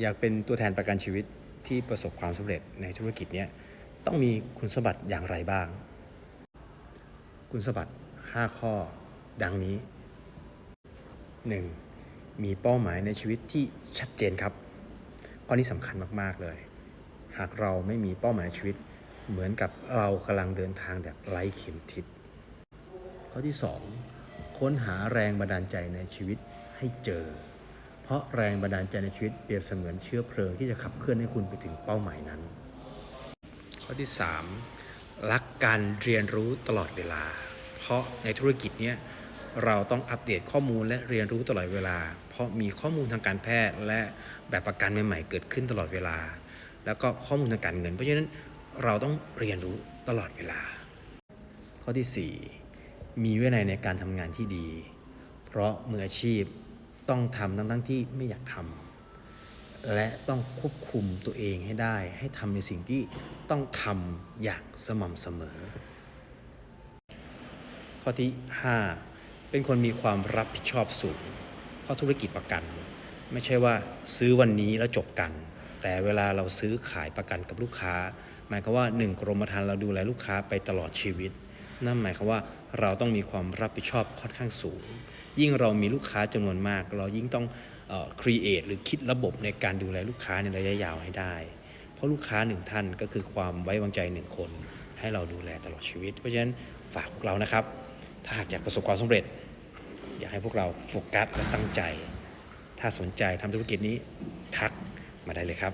อยากเป็นตัวแทนประกันชีวิตที่ประสบความสำเร็จในธุรกิจนี้ต้องมีคุณสมบัติอย่างไรบ้าง คุณสมบัติ 5 ข้อ ดังนี้ 1. มีเป้าหมายในชีวิตที่ชัดเจนครับ ข้อนี้สำคัญมากๆเลย หากเราไม่มีเป้าหมายในชีวิต เหมือนกับเรากำลังเดินทางแบบไร้เข็มทิศข้อที่ 2 ค้นหาแรงบันดาลใจในชีวิตให้เจอ เพราะแรงบันดาลใจในชีวิตเปรียบเสมือนเชื้อเพลิงที่จะขับเคลื่อนให้คุณไปถึงเป้าหมายนั้น ข้อที่ 3 รักการเรียนรู้ตลอดเวลา เพราะในธุรกิจเนี้ยเราต้องอัปเดตข้อมูลและเรียนรู้ตลอดเวลา เพราะมีข้อมูลทางการแพทย์และแบบประกันใหม่ๆเกิดขึ้นตลอดเวลา แล้วก็ข้อมูลทางการเงิน เพราะฉะนั้นเราต้องเรียนรู้ตลอดเวลา ข้อที่ 4 มีวินัยในการทำงานที่ดี เพราะมืออาชีพ ต้องทำทั้งๆที่ไม่อยากทำและต้องควบคุมตัวเองให้ได้ ให้ทำในสิ่งที่ต้องทำอย่างสม่ำเสมอ ข้อที่ 5 เป็นคนมีความรับผิดชอบสูงเพราะธุรกิจประกัน ไม่ใช่ว่าซื้อวันนี้แล้วจบกัน แต่เวลาเราซื้อขายประกันกับลูกค้า หมายความว่า 1 กรมธรรม์เราดูแลลูกค้าไปตลอดชีวิต นั่นหมายความว่า เราต้องมีความรับผิดชอบค่อนข้างสูง ยิ่งเรามีลูกค้าจำนวนมาก เรายิ่งต้องเอ่อ create หรือคิดระบบในการดูแลลูกค้าในระยะยาวให้ได้ เพราะลูกค้าหนึ่งท่านก็คือความไว้วางใจหนึ่งคน ให้เราดูแลตลอดชีวิต เพราะฉะนั้นฝากพวกเรานะครับ ถ้าหากอยากประสบความสำเร็จ อยากให้พวกเราโฟกัสและตั้งใจ ถ้าสนใจทำธุรกิจนี้ทักมาได้เลยครับ